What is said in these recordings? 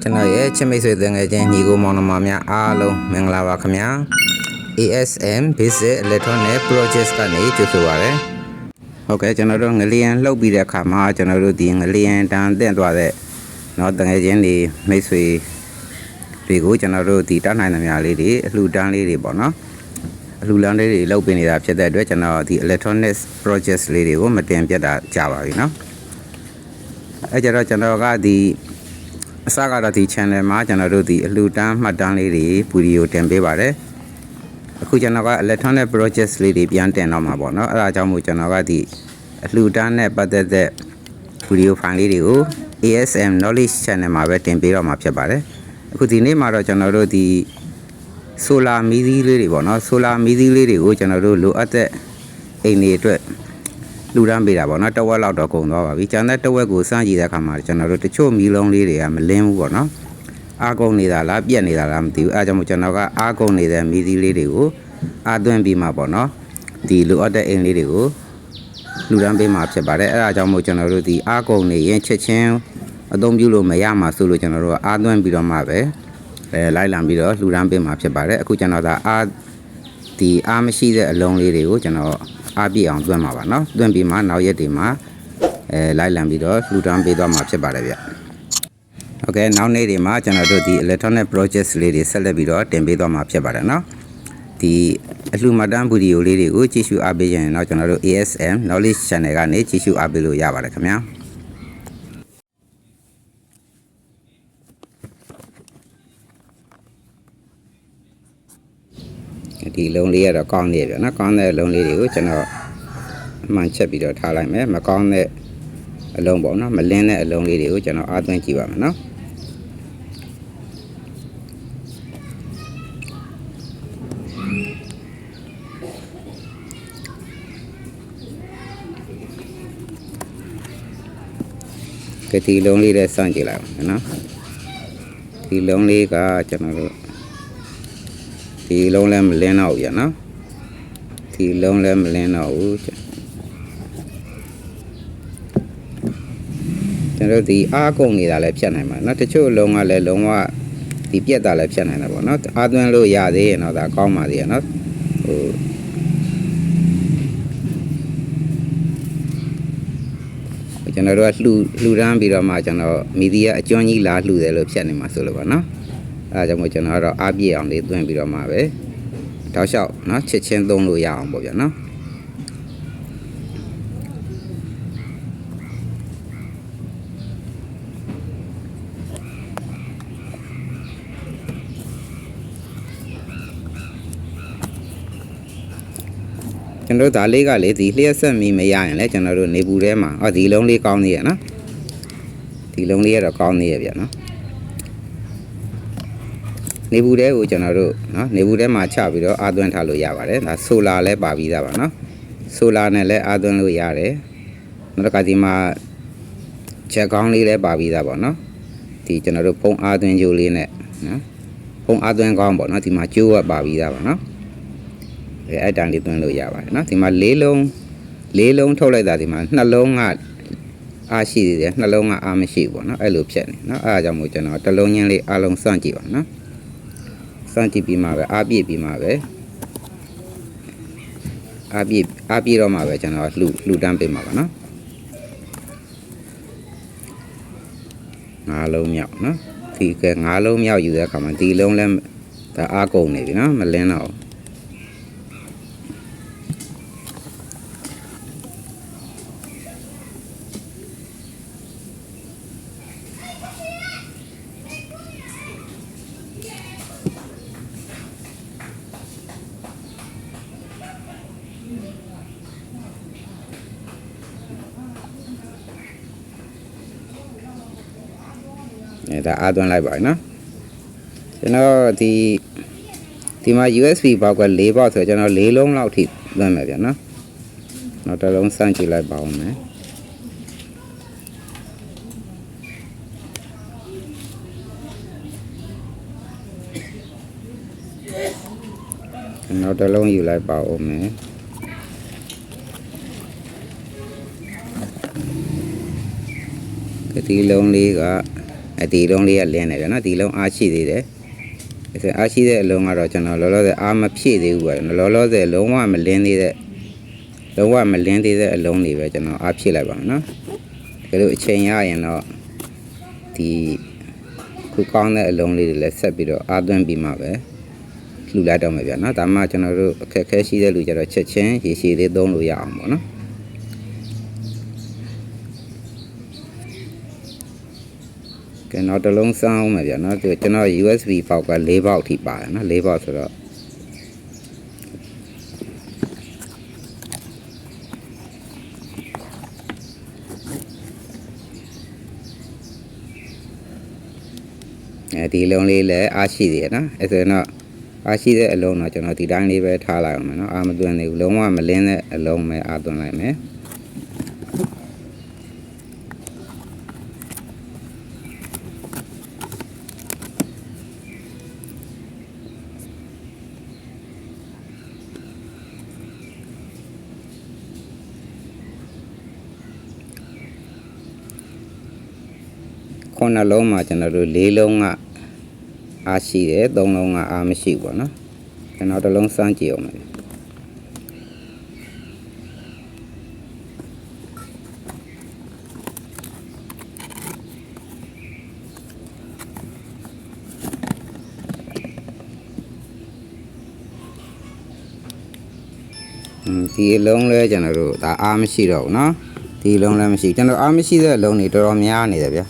ကျွန်တော်ရဲ့ချစ်မိတ်ဆွေတငယ်ချင်းညီကိုမောင်နှမများအားလုံးမင်္ဂလာပါခင်ဗျာ ASM Basic Electronic Projects ကနေကြိုဆိုပါရစေဟုတ်ကဲ့ကျွန်တော်တို့ငလျင်လှုပ်ပြီးတဲ့အခါမှာကျွန်တော်တို့ဒီငလျင်တန်တင့်သွားတဲ့เนาะတငယ်ချင်းတွေမိတ်ဆွေတွေကိုကျွန်တော်တို့ဒီတတ်နိုင်သမျှလေးတွေအလှူဒန်းလေးတွေပေါ့နော်အလှူဒန်းလေးတွေလုပ်ပေးနေတာဖြစ်တဲ့အတွက်ကျွန်တော်ဒီ electronics projects လေးတွေကိုမတင်ပြတ်တာကြာပါပြီเนาะအဲကြတော့ကျွန်တော်ကဒီ အစကတော့ဒီ channel မှာကျွန်တော်တို့ဒီအလှူဒန်းမှတ်တမ်းလေးတွေဗီဒီယိုတင်ပေးပါတယ်အခုကျွန်တော်က electronic projects လေးတွေပြန်တင်တော့မှာပေါ့နော်အဲ့ဒါကြောင့်မို့ကျွန်တော်ကဒီအလှူဒန်းနဲ့ပတ်သက်တဲ့ဗီဒီယိုဖိုင်လေးတွေကို ASM knowledge channel မှာပဲတင်ပေးတော့မှာဖြစ်ပါတယ်အခုဒီနေ့မှာတော့ကျွန်တော်တို့ဒီ solar မီးသီးလေးတွေပေါ့နော် solar မီးသီးလေးတွေကိုကျွန်တော်တို့လိုအပ်တဲ့အိမ်တွေအတွက် လူရမ်းပေးတာပေါ့နော်တဝက်လောက်တော့ကုန်သွားပါပြီကျန်တဲ့တဝက်ကိုစမ်းကြည့်တဲ့အခါမှာကျွန်တော်တို့တချို့မီလုံးလေးတွေကမလင်းဘူးပေါ့နော်အားကုန်နေတာလားပြက်နေတာလားမသိဘူးအဲဒါကြောင့်မို့ကျွန်တော်ကအားကုန်နေတဲ့မီသီးလေးတွေကိုအားသွင်းပြီးမှပေါ့နော်ဒီလိုအပ်တဲ့အိမ်လေးတွေကိုလူရမ်းပေးမှာဖြစ်ပါတယ်အဲဒါကြောင့်မို့ကျွန်တော်တို့ဒီအားကုန်နေရင်ချက်ချင်းအသုံးပြုလို့မရမှာဆိုလို့ကျွန်တော်တို့ကအားသွင်းပြီးတော့မှပဲအဲလိုက်လံပြီးတော့လူရမ်းပေးမှာဖြစ်ပါတယ်အခုကျွန်တော်ကအားဒီအားမရှိတဲ့အလုံးလေးတွေကိုကျွန်တော် အားပြည့်အောင်တွန်းမှာပါเนาะတွန်းပြီးမှနောက်ရက်တွေမှာအဲလိုက်လံပြီးတော့လှူဒန်းပေးသွားမှာဖြစ်ပါတယ်ဗျโอเคနောက်နေ့တွေမှာကျွန်တော်တို့ဒီ electronic projects လေးတွေဆက်လက်ပြီးတော့တင်ပေးသွားမှာဖြစ်ပါတယ်เนาะဒီအလှူမတန်းဗီဒီယိုလေးတွေကိုကြည့်ရှုအားပေးရင်တော့ကျွန်တော်တို့ ASM knowledge channel ကနေကြည့်ရှုအားပေးလို့ရပါတယ်ခင်ဗျာ ဒီလုံးလေးကတော့ကောင်းနေပြီနော်ကောင်းတဲ့လုံးလေးတွေကိုကျွန်တော်မှန်ချက်ပြီးတော့ထားလိုက်မယ်မကောင်းတဲ့အလုံးပေါ့နော်မလင်းတဲ့အလုံးလေးတွေကိုကျွန်တော်အားသွင်းကြည့်ပါမယ်နော်ကတိလုံးလေးလည်းစောင့်ကြည့်လိုက်ပါမယ်နော်ဒီလုံးလေးကကျွန်တော်တို့ ဒီလုံးလည်းမလင်းတော့ဘူးရနော်ဒီလုံးလည်းမလင်းတော့ဘူးကျွန်တော်တို့ဒီအားကုန်နေတာလည်းဖြတ်နိုင်မှာเนาะတချို့လုံးကလည်းလုံးဝဒီပြက်တာလည်းဖြတ်နိုင်တာပေါ့เนาะအားသွင်းလို့ရသေးရင်တော့ဒါကောင်းပါသေးရเนาะဟိုကျွန်တော်တို့ကလှူလှူဒန်းပြီးတော့မှကျွန်တော်မီဒီယာအကျွမ်းကြီးလာလှူတယ်လို့ဖြတ်နေမှာဆိုလို့ပါเนาะ အဲဒါကြောင့်မို့ကျွန်တော်ကတော့အပြည့်အောင်လေးသွင်းပြီးတော့မှပဲတောက်လျှောက်နော်ချက်ချင်းသုံးလို့ရအောင်ပေါ့ဗျာနော်ကျွန်တော်တို့ဒါလေးကလေဒီလျှက်ဆက်မီမရရင်လည်းကျွန်တော်တို့နေပူထဲမှာအော်ဒီလုံးလေးကောင်းသေးရဲ့နော်ဒီလုံးလေးကတော့ကောင်းသေးရဲ့ဗျာနော် နေဘူးတဲကိုကျွန်တော်တို့နော်နေဘူးတဲမှာချပြီးတော့အာသွင်းထားလို့ရပါတယ်ဒါဆိုလာလည်းပါပြီးသားပါနော်ဆိုလာနဲ့လည်းအာသွင်းလို့ရတယ်နောက်တစ်ခါဒီမှာချက်ကောင်းလေးလည်းပါပြီးသားပါနော်ဒီကျွန်တော်တို့ဖုံးအာသွင်းကြိုးလေးနဲ့နော်ဖုံးအာသွင်းကောင်းပေါ့နော်ဒီမှာကြိုးကပါပြီးသားပါနော်အဲအဲ့တန်လေးသွင်းလို့ရပါတယ်နော်ဒီမှာ၄လုံး၄လုံးထုတ်လိုက်တာဒီမှာ၂လုံးကအားရှိသေးတယ်နှလုံးကအားမရှိဘူးပေါ့နော်အဲ့လိုဖြစ်နေနော်အားကြောင့်မို့ကျွန်တော်တလုံးချင်းလေးအားလုံးစွန့်ကြည့်ပါနော် စောင့်ကြည့်ပြီးမှပဲအားပြည့်ပြီးမှပဲအားပြည့်အားပြည့်တော့မှပဲကျွန်တော်လှူလှူတန်းပေးမှာပါနော်ငါးလုံးမြောက်နော်ဒီကငါးလုံးမြောက်ယူတဲ့အခါမှာဒီလုံးလည်းဒါအားကုန်နေပြီနော်မလင်းတော့ အဲဒါအားသွင်းလိုက်ပါနော်ကျွန်တော်ဒီဒီမှာ USB ဘောက်က၄ဘောက်ဆိုတော့ကျွန်တော်၄လုံးလောက်ထိသွင်းမယ်ဗျာနော်နောက်တစ်လုံးစမ်းကြည့်လိုက်ပါဦးမယ်နောက်တစ်လုံးယူလိုက်ပါဦးမယ်ဒီလုံးလေးက အဲဒီလုံးလေးကလင်းနေတယ်နော်ဒီလုံးအားရှိသေးတယ်အဲဆိုအားရှိတဲ့အလုံးကတော့ကျွန်တော်လောလောဆယ်အားမဖြည့်သေးဘူးပေါ့လောလောဆယ်လုံးဝမလင်းသေးတဲ့လုံးဝမလင်းသေးတဲ့အလုံးတွေပဲကျွန်တော်အားဖြည့်လိုက်ပါမယ်နော်ဒါလို့အချိန်ရရင်တော့ဒီခုကောင်းတဲ့အလုံးလေးတွေလည်းဆက်ပြီးတော့အားသွင်းပြီးမှပဲလှူလိုက်တော့မယ်ဗျာနော်ဒါမှကျွန်တော်တို့အခက်အခဲရှိတဲ့လူကြတော့ချက်ချင်းရေရှည်လေးသုံးလို့ရအောင်ပေါ့နော် ကဲနောက်တစ်လုံးစောင်းအောင်မယ်ဗျာနော်ဒီကျွန်တော် USB ပေါက်က၄ပေါက်ထိပါတယ်နော်၄ပေါက်ဆိုတော့အဲဒီလုံးလေးလည်းအားရှိသေးတယ်နော်အဲဆိုရင်တော့အားရှိတဲ့အလုံးတော့ကျွန်တော်ဒီတိုင်းလေးပဲထားလိုက်အောင်မယ်နော်အာမသွင်းသေးဘူးလုံးဝမလင်းတဲ့အလုံးပဲအာသွင်းလိုက်မယ် ခုနှလုံးမှာကျွန်တော်တို့၄လုံးကအားရှိတယ်၃လုံးကအားမရှိဘူးပေါ့နော်ကျွန်တော်တစ်လုံးစမ်းကြည့်အောင်မယ်อืมဒီအလုံးလဲကျွန်တော်တို့ဒါအားမရှိတော့ဘူးเนาะဒီအလုံးလည်းမရှိကျွန်တော်အားမရှိတဲ့အလုံးတွေတော်တော်များနေတယ်ဗျာ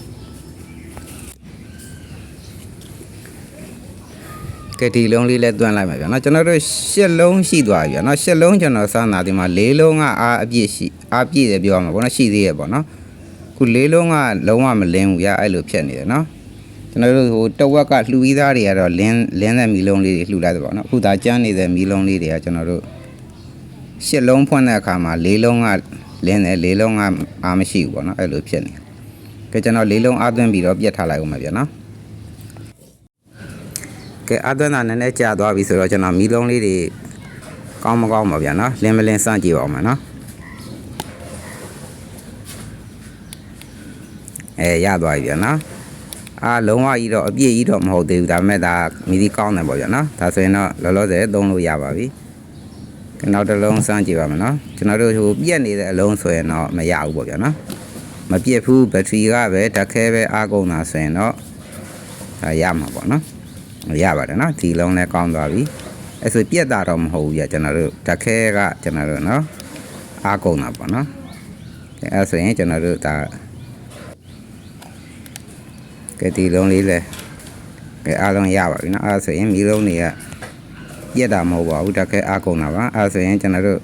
ကဲဒီလုံးလေးလည်းတွန်းလိုက်မှာဗျာနော်ကျွန်တော်တို့ရှစ်လုံးရှိသွားပြီဗျာနော်ရှစ်လုံးကျွန်တော်စတာဒီမှာလေးလုံးကအားအပြည့်ရှိအားပြည့်တယ်ပြောရမှာပေါ့နော်ရှိသေးရဲ့ပေါ့နော်ခုလေးလုံးကလုံးဝမလင်းဘူးဗျာအဲ့လိုဖြစ်နေတယ်နော်ကျွန်တော်တို့ဟိုတဝက်ကလှူပြီးသားတွေကတော့လင်းလင်းတဲ့မီလုံးလေးတွေလှူလိုက်တယ်ပေါ့နော်အခုဒါကြမ်းနေတဲ့မီလုံးလေးတွေကကျွန်တော်တို့ရှစ်လုံးဖွင့်တဲ့အခါမှာလေးလုံးကလင်းတယ်လေးလုံးကအားမရှိဘူးပေါ့နော်အဲ့လိုဖြစ်နေတယ်ကဲကျွန်တော်လေးလုံးအားသွင်းပြီးတော့ပြတ်ထားလိုက်အောင်ပါဗျာနော် ကဲအသွမ်းသာနည်းနည်းကြာသွားပြီဆိုတော့ကျွန်တော်မီးလုံးလေးတွေကောင်းမကောင်းပါဗျာနော်လင်းမလင်းစမ်းကြည့်ပါဦးမယ်နော်အဲရသွားပြီဗျာနော်အားလုံးဝကြီးတော့အပြည့်ကြီးတော့မဟုတ်သေးဘူးဒါပေမဲ့ဒါမီဒီကောင်းတယ်ပေါ့ဗျာနော်ဒါဆိုရင်တော့လောလောဆယ်သုံးလို့ရပါပြီကဲနောက်တစ်လုံးစမ်းကြည့်ပါမယ်နော်ကျွန်တော်တို့ဟိုပြက်နေတဲ့အလုံးဆိုရင်တော့မရဘူးပေါ့ဗျာနော်မပြက်ဘူးဘက်ထရီကပဲဓာတ်ခဲပဲအားကုန်တာဆိုရင်တော့ဒါရမှာပေါ့နော် ရပါတယ်နော်ဒီလုံးလည်းကောင်းသွားပြီအဲ့ဆိုပြက်တာတော့မဟုတ်ဘူးပြကျွန်တော်တို့တခဲကကျွန်တော်တို့နော်အားကုန်တာပေါ့နော်ကဲအဲ့ဆိုရင်ကျွန်တော်တို့ဒါကဲဒီလုံးလေးလည်းကဲအားလုံးရပါပြီနော်အဲ့ဆိုရင်မီလုံးတွေကပြက်တာမဟုတ်ပါဘူးတခဲအားကုန်တာပါအဲ့ဆိုရင်ကျွန်တော်တို့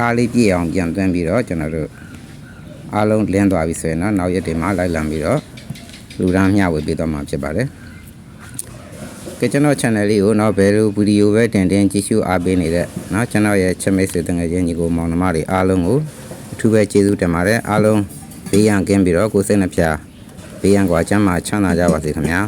အားလေးပြည့်အောင်ပြန်သွင်းပြီးတော့ကျွန်တော်တို့အားလုံးလင်းသွားပြီဆိုရင်တော့နောက်ရက်တွေမှာလိုက်လံပြီးတော့လူရန်မျှဝေပေးတော့မှာဖြစ်ပါတယ် ကဲကျွန်တော် channel လေးကိုတော့ဘယ်လိုဗီဒီယိုပဲတင်တင်ကြည့်ရှုအားပေးနေတဲ့เนาะကျွန်တော်ရဲ့ချက်မိတ်ဆွေတငယ်ချင်းညီကိုမောင်နှမတွေအားလုံးကိုအထူးပဲကျေးဇူးတင်ပါတယ်အားလုံးဘေးရန်ကင်းပြီးတော့ကိုယ်စိတ်နှဖျားဘေးရန်ကွာချမ်းသာချမ်းသာကြပါစေခင်ဗျာ